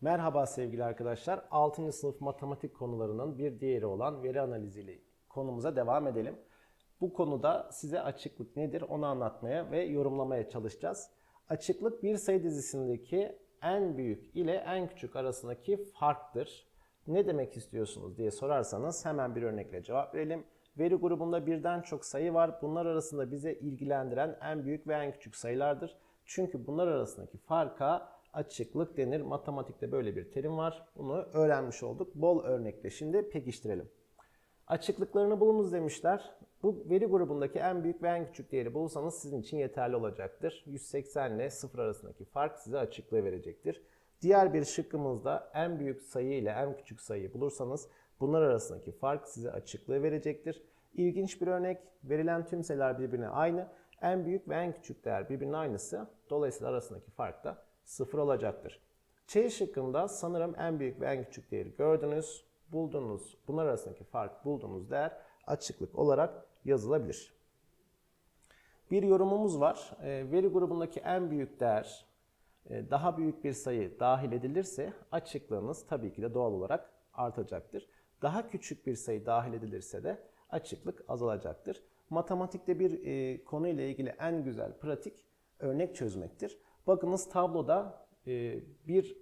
Merhaba sevgili arkadaşlar. 6. sınıf matematik konularının bir diğeri olan veri analiziyle konumuza devam edelim. Bu konuda size açıklık nedir onu anlatmaya ve yorumlamaya çalışacağız. Açıklık bir sayı dizisindeki en büyük ile en küçük arasındaki farktır. Ne demek istiyorsunuz diye sorarsanız hemen bir örnekle cevap verelim. Veri grubunda birden çok sayı var. Bunlar arasında bize ilgilendiren en büyük ve en küçük sayılardır. Çünkü bunlar arasındaki farka açıklık denir. Matematikte böyle bir terim var. Bunu öğrenmiş olduk. Bol örnekle şimdi pekiştirelim. Açıklıklarını bulunuz demişler. Bu veri grubundaki en büyük ve en küçük değeri bulursanız sizin için yeterli olacaktır. 180 ile 0 arasındaki fark size açıklığı verecektir. Diğer bir şıkkımızda en büyük sayı ile en küçük sayıyı bulursanız bunlar arasındaki fark size açıklığı verecektir. İlginç bir örnek. Verilen tüm sayılar birbirine aynı. En büyük ve en küçük değer birbirine aynısı. Dolayısıyla arasındaki fark da 0 olacaktır. Ç şıkkında sanırım en büyük ve en küçük değeri gördünüz. Buldunuz. Bunlar arasındaki fark bulduğunuz değer açıklık olarak yazılabilir. Bir yorumumuz var. E, veri grubundaki en büyük değer e, daha büyük bir sayı dahil edilirse açıklığınız tabii ki de doğal olarak artacaktır. Daha küçük bir sayı dahil edilirse de açıklık azalacaktır. Matematikte bir e, konuyla ilgili en güzel pratik örnek çözmektir. Bakınız tabloda e, bir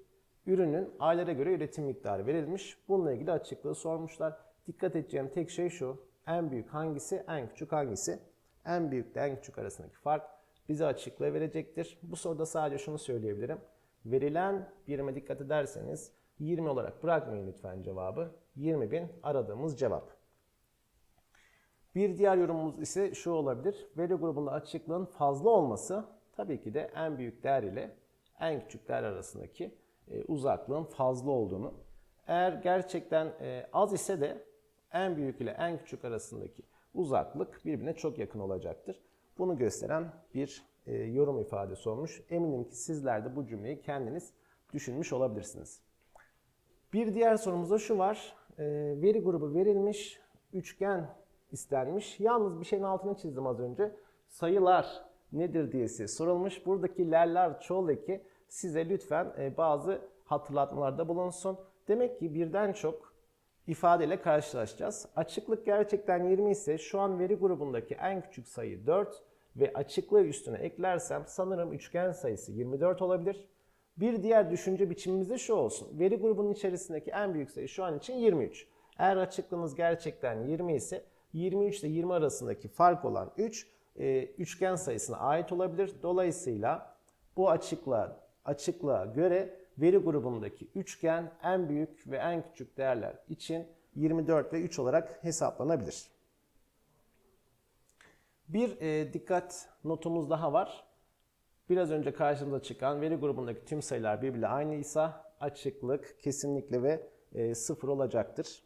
ürünün aylara göre üretim miktarı verilmiş. Bununla ilgili açıklığı sormuşlar. Dikkat edeceğim tek şey şu. En büyük hangisi, en küçük hangisi? En büyük ile en küçük arasındaki fark bize açıklığı verecektir. Bu soruda sadece şunu söyleyebilirim. Verilen birime dikkat ederseniz 20 olarak bırakmayın lütfen cevabı. 20.000 aradığımız cevap. Bir diğer yorumumuz ise şu olabilir. Veri grubunda açıklığın fazla olması tabii ki de en büyük değer ile en küçük değer arasındaki e, uzaklığın fazla olduğunu. Eğer gerçekten e, az ise de en büyük ile en küçük arasındaki uzaklık birbirine çok yakın olacaktır. Bunu gösteren bir e, yorum ifadesi olmuş. Eminim ki sizler de bu cümleyi kendiniz düşünmüş olabilirsiniz. Bir diğer sorumuzda şu var. Veri grubu verilmiş, üçgen istenmiş. Yalnız bir şeyin altını çizdim az önce. Sayılar nedir diye size sorulmuş. Buradaki lerler çoğul eki size lütfen e, bazı hatırlatmalarda bulunsun. Demek ki birden çok ifadeyle karşılaşacağız. Açıklık gerçekten 20 ise şu an veri grubundaki en küçük sayı 4 ve açıklığı üstüne eklersem sanırım üçgen sayısı 24 olabilir. Bir diğer düşünce biçimimiz de şu olsun. Veri grubunun içerisindeki en büyük sayı şu an için 23. Eğer açıklığınız gerçekten 20 ise 23 ile 20 arasındaki fark olan 3 e, üçgen sayısına ait olabilir. Dolayısıyla bu açıklığa, açıklığa göre veri grubundaki üçgen en büyük ve en küçük değerler için 24 ve 3 olarak hesaplanabilir. Bir e, dikkat notumuz daha var. Biraz önce karşımıza çıkan veri grubundaki tüm sayılar birbiriyle aynıysa açıklık kesinlikle ve e, sıfır olacaktır.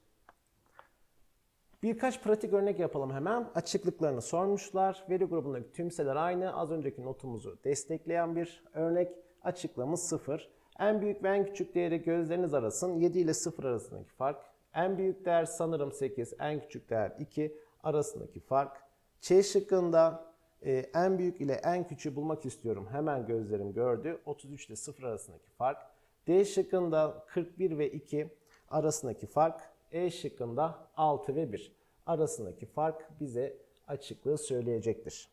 Birkaç pratik örnek yapalım hemen. Açıklıklarını sormuşlar. Veri grubundaki tüm sayılar aynı. Az önceki notumuzu destekleyen bir örnek. Açıklığımız 0. En büyük ve en küçük değeri gözleriniz arasın. 7 ile 0 arasındaki fark. En büyük değer sanırım 8, en küçük değer 2 arasındaki fark. Ç şıkkında e, en büyük ile en küçüğü bulmak istiyorum. Hemen gözlerim gördü. 33 ile 0 arasındaki fark. D şıkkında 41 ve 2 arasındaki fark. E şıkkında 6 ve 1 arasındaki fark bize açıklığı söyleyecektir.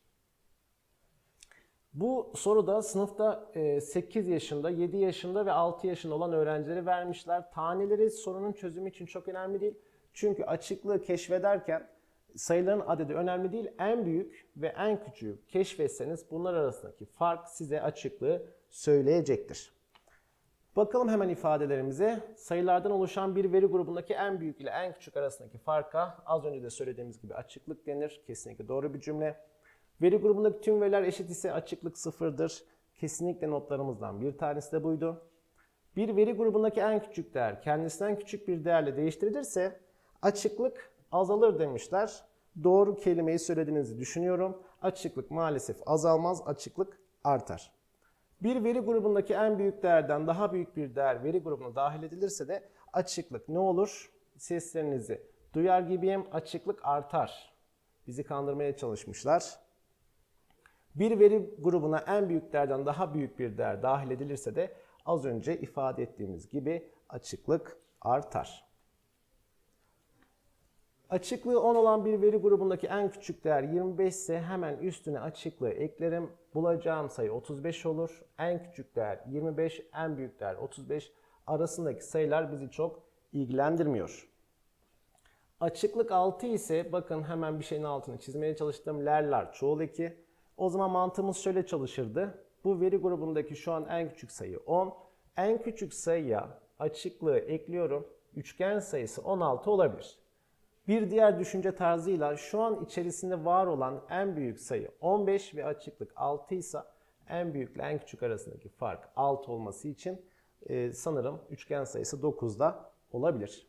Bu soruda sınıfta 8 yaşında, 7 yaşında ve 6 yaşında olan öğrencileri vermişler. Taneleri sorunun çözümü için çok önemli değil. Çünkü açıklığı keşfederken sayıların adedi önemli değil. En büyük ve en küçüğü keşfetseniz bunlar arasındaki fark size açıklığı söyleyecektir. Bakalım hemen ifadelerimize. Sayılardan oluşan bir veri grubundaki en büyük ile en küçük arasındaki farka az önce de söylediğimiz gibi açıklık denir. Kesinlikle doğru bir cümle. Veri grubundaki tüm veriler eşit ise açıklık sıfırdır. Kesinlikle notlarımızdan bir tanesi de buydu. Bir veri grubundaki en küçük değer kendisinden küçük bir değerle değiştirilirse açıklık azalır demişler. Doğru kelimeyi söylediğinizi düşünüyorum. Açıklık maalesef azalmaz, açıklık artar. Bir veri grubundaki en büyük değerden daha büyük bir değer veri grubuna dahil edilirse de açıklık ne olur? Seslerinizi duyar gibiyim, açıklık artar. Bizi kandırmaya çalışmışlar. Bir veri grubuna en büyük değerden daha büyük bir değer dahil edilirse de az önce ifade ettiğimiz gibi açıklık artar. Açıklığı 10 olan bir veri grubundaki en küçük değer 25 ise hemen üstüne açıklığı eklerim. Bulacağım sayı 35 olur. En küçük değer 25, en büyük değer 35. Arasındaki sayılar bizi çok ilgilendirmiyor. Açıklık 6 ise bakın hemen bir şeyin altını çizmeye çalıştım. Lerler çoğul eki. O zaman mantığımız şöyle çalışırdı. Bu veri grubundaki şu an en küçük sayı 10. En küçük sayıya açıklığı ekliyorum. Üçgen sayısı 16 olabilir. Bir diğer düşünce tarzıyla şu an içerisinde var olan en büyük sayı 15 ve açıklık 6 ise en büyükle en küçük arasındaki fark 6 olması için e, sanırım üçgen sayısı 9'da olabilir.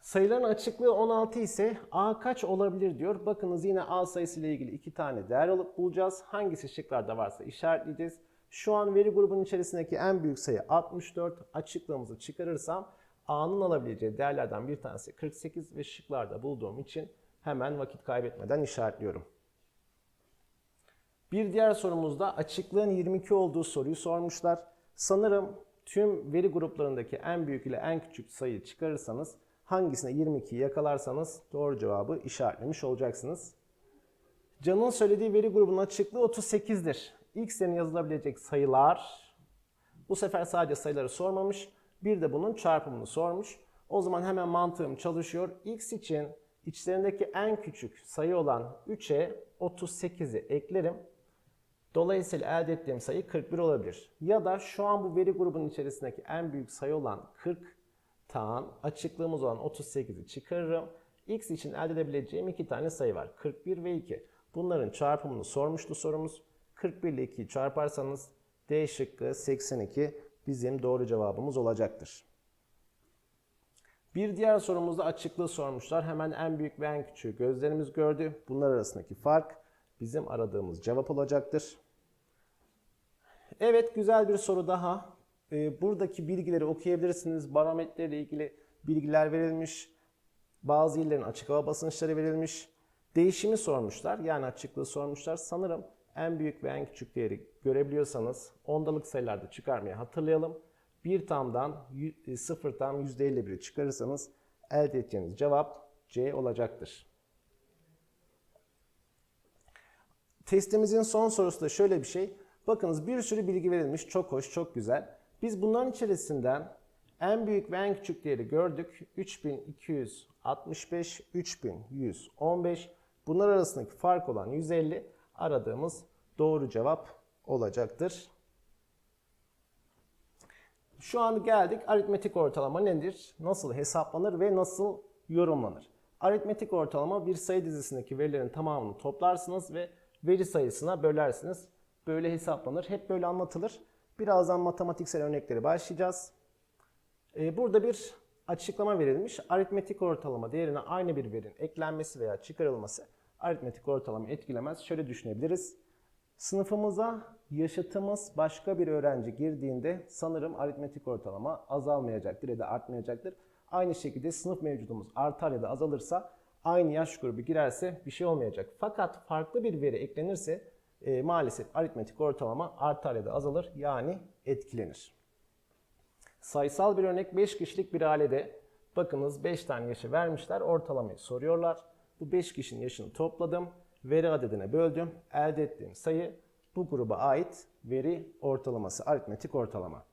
Sayıların açıklığı 16 ise A kaç olabilir diyor. Bakınız yine A sayısı ile ilgili iki tane değer alıp bulacağız. Hangisi şıklarda varsa işaretleyeceğiz. Şu an veri grubunun içerisindeki en büyük sayı 64. Açıklığımızı çıkarırsam A'nın alabileceği değerlerden bir tanesi 48 ve şıklarda bulduğum için hemen vakit kaybetmeden işaretliyorum. Bir diğer sorumuzda açıklığın 22 olduğu soruyu sormuşlar. Sanırım tüm veri gruplarındaki en büyük ile en küçük sayıyı çıkarırsanız hangisine 22'yi yakalarsanız doğru cevabı işaretlemiş olacaksınız. Can'ın söylediği veri grubunun açıklığı 38'dir. X'lerin yazılabilecek sayılar bu sefer sadece sayıları sormamış. Bir de bunun çarpımını sormuş. O zaman hemen mantığım çalışıyor. X için içlerindeki en küçük sayı olan 3'e 38'i eklerim. Dolayısıyla elde ettiğim sayı 41 olabilir. Ya da şu an bu veri grubunun içerisindeki en büyük sayı olan 40 tan açıklığımız olan 38'i çıkarırım. X için elde edebileceğim iki tane sayı var. 41 ve 2. Bunların çarpımını sormuştu sorumuz. 41 ile 2'yi çarparsanız D şıkkı 82 bizim doğru cevabımız olacaktır. Bir diğer sorumuzda açıklığı sormuşlar. Hemen en büyük ve en küçüğü gözlerimiz gördü. Bunlar arasındaki fark bizim aradığımız cevap olacaktır. Evet güzel bir soru daha. Ee, buradaki bilgileri okuyabilirsiniz. Barometre ile ilgili bilgiler verilmiş. Bazı illerin açık hava basınçları verilmiş. Değişimi sormuşlar. Yani açıklığı sormuşlar. Sanırım en büyük ve en küçük değeri görebiliyorsanız ondalık sayılarda çıkarmayı hatırlayalım. 1 tamdan 0 tam %51'i çıkarırsanız elde edeceğiniz cevap C olacaktır. Testimizin son sorusu da şöyle bir şey. Bakınız bir sürü bilgi verilmiş. Çok hoş, çok güzel. Biz bunların içerisinden en büyük ve en küçük değeri gördük. 3265, 3115. Bunlar arasındaki fark olan 150 aradığımız doğru cevap olacaktır. Şu an geldik aritmetik ortalama nedir? Nasıl hesaplanır ve nasıl yorumlanır? Aritmetik ortalama bir sayı dizisindeki verilerin tamamını toplarsınız ve veri sayısına bölersiniz. Böyle hesaplanır. Hep böyle anlatılır. Birazdan matematiksel örnekleri başlayacağız. Ee, burada bir açıklama verilmiş. Aritmetik ortalama değerine aynı bir verinin eklenmesi veya çıkarılması aritmetik ortalama etkilemez. Şöyle düşünebiliriz. Sınıfımıza yaşıtımız başka bir öğrenci girdiğinde sanırım aritmetik ortalama azalmayacaktır ya da artmayacaktır. Aynı şekilde sınıf mevcudumuz artar ya da azalırsa aynı yaş grubu girerse bir şey olmayacak. Fakat farklı bir veri eklenirse e, maalesef aritmetik ortalama artar ya da azalır yani etkilenir. Sayısal bir örnek 5 kişilik bir ailede bakınız 5 tane yaşı vermişler ortalamayı soruyorlar. Bu 5 kişinin yaşını topladım. Veri adedine böldüm. Elde ettiğim sayı bu gruba ait veri ortalaması, aritmetik ortalama.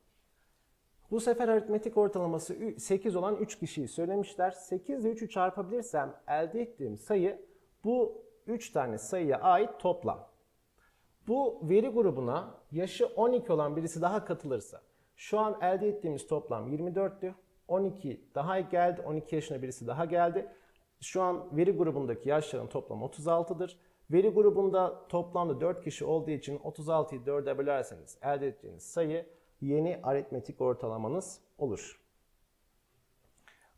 Bu sefer aritmetik ortalaması 8 olan 3 kişiyi söylemişler. 8 ile 3'ü çarpabilirsem elde ettiğim sayı bu 3 tane sayıya ait toplam. Bu veri grubuna yaşı 12 olan birisi daha katılırsa şu an elde ettiğimiz toplam 24'tü. 12 daha geldi. 12 yaşına birisi daha geldi. Şu an veri grubundaki yaşların toplamı 36'dır. Veri grubunda toplamda 4 kişi olduğu için 36'yı 4'e bölerseniz elde edeceğiniz sayı yeni aritmetik ortalamanız olur.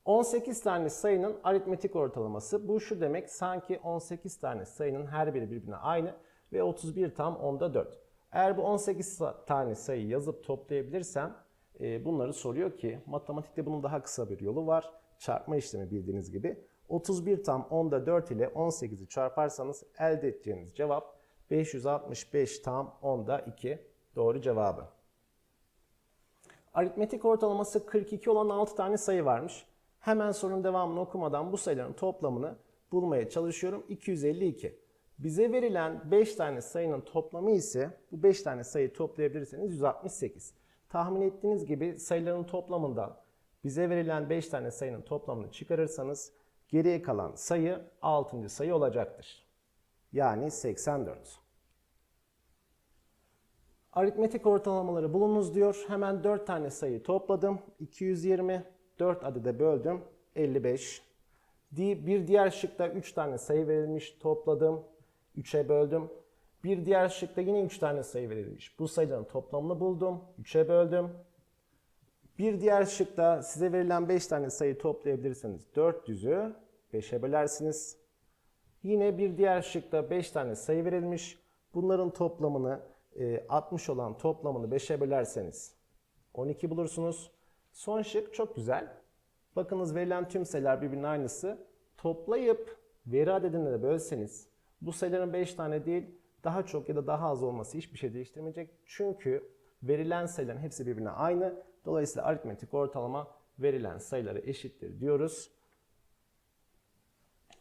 18 tane sayının aritmetik ortalaması. Bu şu demek sanki 18 tane sayının her biri birbirine aynı ve 31 tam onda 4. Eğer bu 18 tane sayı yazıp toplayabilirsem e, bunları soruyor ki matematikte bunun daha kısa bir yolu var. Çarpma işlemi bildiğiniz gibi. 31 tam onda 4 ile 18'i çarparsanız elde edeceğiniz cevap 565 tam onda 2 doğru cevabı. Aritmetik ortalaması 42 olan 6 tane sayı varmış. Hemen sorunun devamını okumadan bu sayıların toplamını bulmaya çalışıyorum. 252. Bize verilen 5 tane sayının toplamı ise bu 5 tane sayıyı toplayabilirseniz 168. Tahmin ettiğiniz gibi sayıların toplamından bize verilen 5 tane sayının toplamını çıkarırsanız geriye kalan sayı 6. sayı olacaktır. Yani 84. Aritmetik ortalamaları bulunuz diyor. Hemen 4 tane sayı topladım. 220, 4 adede böldüm. 55. Di- Bir diğer şıkta 3 tane sayı verilmiş. Topladım. 3'e böldüm. Bir diğer şıkta yine 3 tane sayı verilmiş. Bu sayıların toplamını buldum. 3'e böldüm. Bir diğer şıkta size verilen 5 tane sayı toplayabilirseniz 400'ü 5'e bölersiniz. Yine bir diğer şıkta 5 tane sayı verilmiş. Bunların toplamını e, 60 olan toplamını 5'e bölerseniz 12 bulursunuz. Son şık çok güzel. Bakınız verilen tüm sayılar birbirinin aynısı. Toplayıp veri adedine de bölseniz bu sayıların 5 tane değil daha çok ya da daha az olması hiçbir şey değiştirmeyecek. Çünkü verilen sayıların hepsi birbirine aynı. Dolayısıyla aritmetik ortalama verilen sayıları eşittir diyoruz.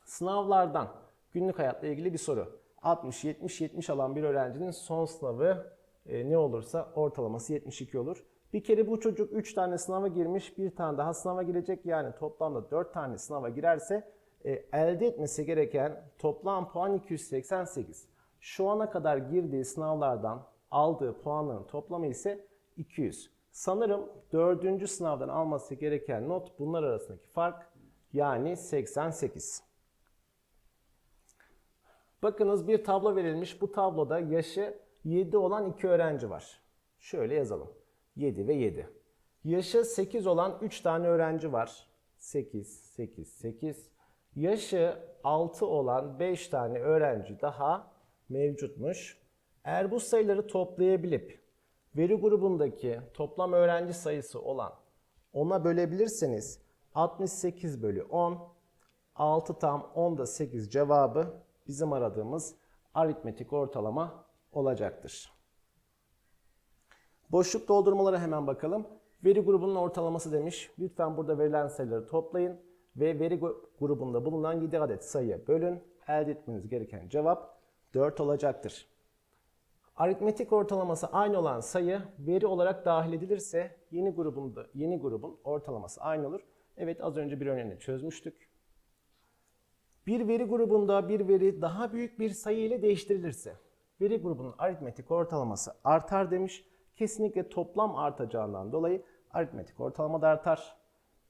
Sınavlardan günlük hayatla ilgili bir soru. 60, 70, 70 alan bir öğrencinin son sınavı e, ne olursa ortalaması 72 olur. Bir kere bu çocuk 3 tane sınava girmiş, bir tane daha sınava girecek. Yani toplamda 4 tane sınava girerse e, elde etmesi gereken toplam puan 288. Şu ana kadar girdiği sınavlardan aldığı puanların toplamı ise 200. Sanırım 4. sınavdan alması gereken not bunlar arasındaki fark yani 88. Bakınız bir tablo verilmiş. Bu tabloda yaşı 7 olan iki öğrenci var. Şöyle yazalım. 7 ve 7. Yaşı 8 olan 3 tane öğrenci var. 8, 8, 8. Yaşı 6 olan 5 tane öğrenci daha mevcutmuş. Eğer bu sayıları toplayabilip veri grubundaki toplam öğrenci sayısı olan 10'a bölebilirseniz 68 bölü 10 6 tam 10 da 8 cevabı bizim aradığımız aritmetik ortalama olacaktır. Boşluk doldurmalara hemen bakalım. Veri grubunun ortalaması demiş. Lütfen burada verilen sayıları toplayın ve veri grubunda bulunan 7 adet sayıya bölün. Elde etmeniz gereken cevap 4 olacaktır. Aritmetik ortalaması aynı olan sayı veri olarak dahil edilirse yeni grubunda yeni grubun ortalaması aynı olur. Evet az önce bir örneğini çözmüştük. Bir veri grubunda bir veri daha büyük bir sayı ile değiştirilirse veri grubunun aritmetik ortalaması artar demiş. Kesinlikle toplam artacağından dolayı aritmetik ortalama da artar.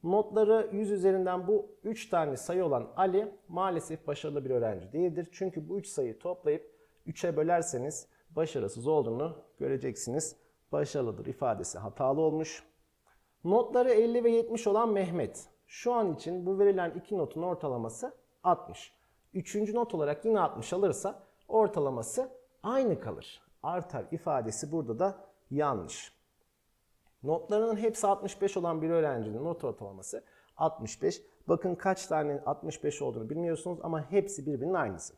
Notları 100 üzerinden bu 3 tane sayı olan Ali maalesef başarılı bir öğrenci değildir. Çünkü bu 3 sayıyı toplayıp 3'e bölerseniz başarısız olduğunu göreceksiniz. Başarılıdır ifadesi hatalı olmuş. Notları 50 ve 70 olan Mehmet. Şu an için bu verilen iki notun ortalaması 60. Üçüncü not olarak yine 60 alırsa ortalaması aynı kalır. Artar ifadesi burada da yanlış. Notlarının hepsi 65 olan bir öğrencinin not ortalaması 65. Bakın kaç tane 65 olduğunu bilmiyorsunuz ama hepsi birbirinin aynısı.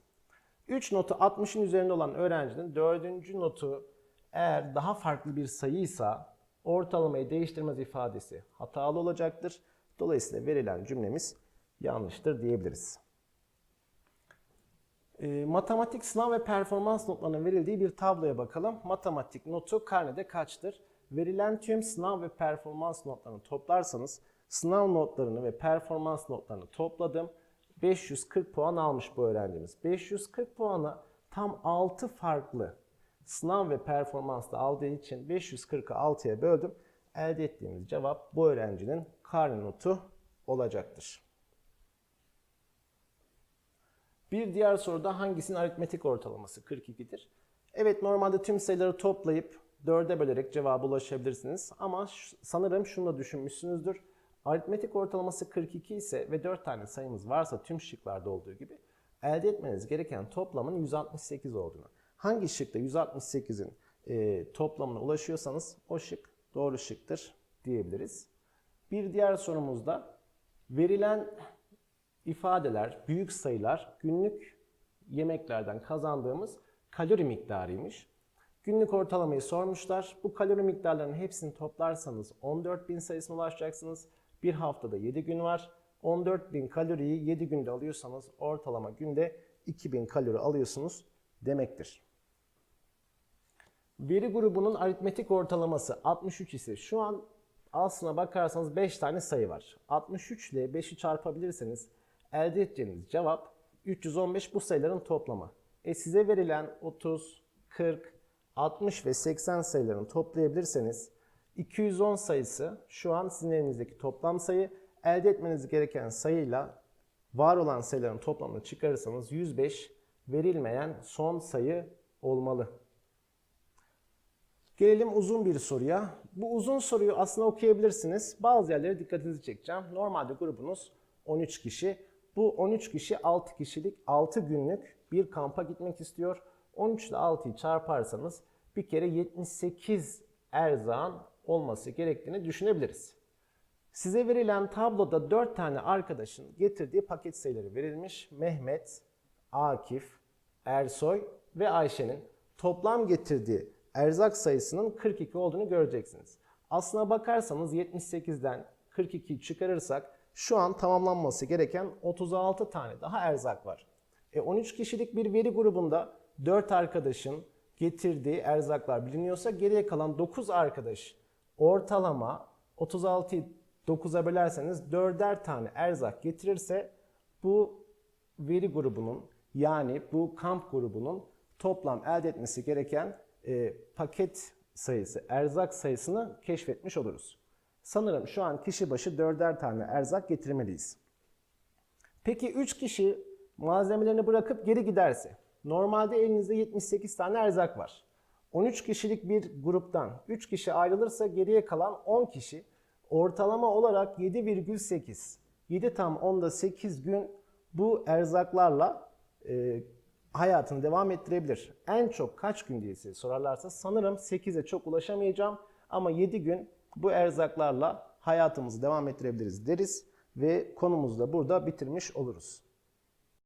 3 notu 60'ın üzerinde olan öğrencinin 4. notu eğer daha farklı bir sayıysa ortalamayı değiştirmez ifadesi hatalı olacaktır. Dolayısıyla verilen cümlemiz yanlıştır diyebiliriz. E, matematik sınav ve performans notlarının verildiği bir tabloya bakalım. Matematik notu karnede kaçtır? Verilen tüm sınav ve performans notlarını toplarsanız sınav notlarını ve performans notlarını topladım. 540 puan almış bu öğrencimiz. 540 puanı tam 6 farklı sınav ve performansla aldığı için 540'ı 6'ya böldüm. Elde ettiğimiz cevap bu öğrencinin karne notu olacaktır. Bir diğer soruda hangisinin aritmetik ortalaması 42'dir? Evet normalde tüm sayıları toplayıp 4'e bölerek cevaba ulaşabilirsiniz. Ama sanırım şunu da düşünmüşsünüzdür. Aritmetik ortalaması 42 ise ve 4 tane sayımız varsa tüm şıklarda olduğu gibi elde etmeniz gereken toplamın 168 olduğunu. Hangi şıkta 168'in e, toplamına ulaşıyorsanız o şık doğru şıktır diyebiliriz. Bir diğer sorumuzda verilen ifadeler, büyük sayılar günlük yemeklerden kazandığımız kalori miktarıymış. Günlük ortalamayı sormuşlar. Bu kalori miktarlarının hepsini toplarsanız 14.000 sayısına ulaşacaksınız. Bir haftada 7 gün var. 14.000 kaloriyi 7 günde alıyorsanız ortalama günde 2000 kalori alıyorsunuz demektir. Veri grubunun aritmetik ortalaması 63 ise şu an aslına bakarsanız 5 tane sayı var. 63 ile 5'i çarpabilirseniz elde edeceğiniz cevap 315 bu sayıların toplamı. E size verilen 30, 40, 60 ve 80 sayılarını toplayabilirseniz 210 sayısı şu an sizin elinizdeki toplam sayı. Elde etmeniz gereken sayıyla var olan sayıların toplamını çıkarırsanız 105 verilmeyen son sayı olmalı. Gelelim uzun bir soruya. Bu uzun soruyu aslında okuyabilirsiniz. Bazı yerlere dikkatinizi çekeceğim. Normalde grubunuz 13 kişi. Bu 13 kişi 6 kişilik 6 günlük bir kampa gitmek istiyor. 13 ile 6'yı çarparsanız bir kere 78 erzağın olması gerektiğini düşünebiliriz. Size verilen tabloda 4 tane arkadaşın getirdiği paket sayıları verilmiş. Mehmet, Akif, Ersoy ve Ayşe'nin toplam getirdiği erzak sayısının 42 olduğunu göreceksiniz. Aslına bakarsanız 78'den 42'yi çıkarırsak şu an tamamlanması gereken 36 tane daha erzak var. E 13 kişilik bir veri grubunda 4 arkadaşın getirdiği erzaklar biliniyorsa geriye kalan 9 arkadaş ortalama 36'yı 9'a bölerseniz 4'er tane erzak getirirse bu veri grubunun yani bu kamp grubunun toplam elde etmesi gereken e, paket sayısı, erzak sayısını keşfetmiş oluruz. Sanırım şu an kişi başı 4'er tane erzak getirmeliyiz. Peki 3 kişi malzemelerini bırakıp geri giderse? Normalde elinizde 78 tane erzak var. 13 kişilik bir gruptan 3 kişi ayrılırsa geriye kalan 10 kişi ortalama olarak 7,8 7 tam 10'da 8 gün bu erzaklarla e, hayatını devam ettirebilir. En çok kaç gün diye sorarlarsa sanırım 8'e çok ulaşamayacağım ama 7 gün bu erzaklarla hayatımızı devam ettirebiliriz deriz ve konumuzu da burada bitirmiş oluruz.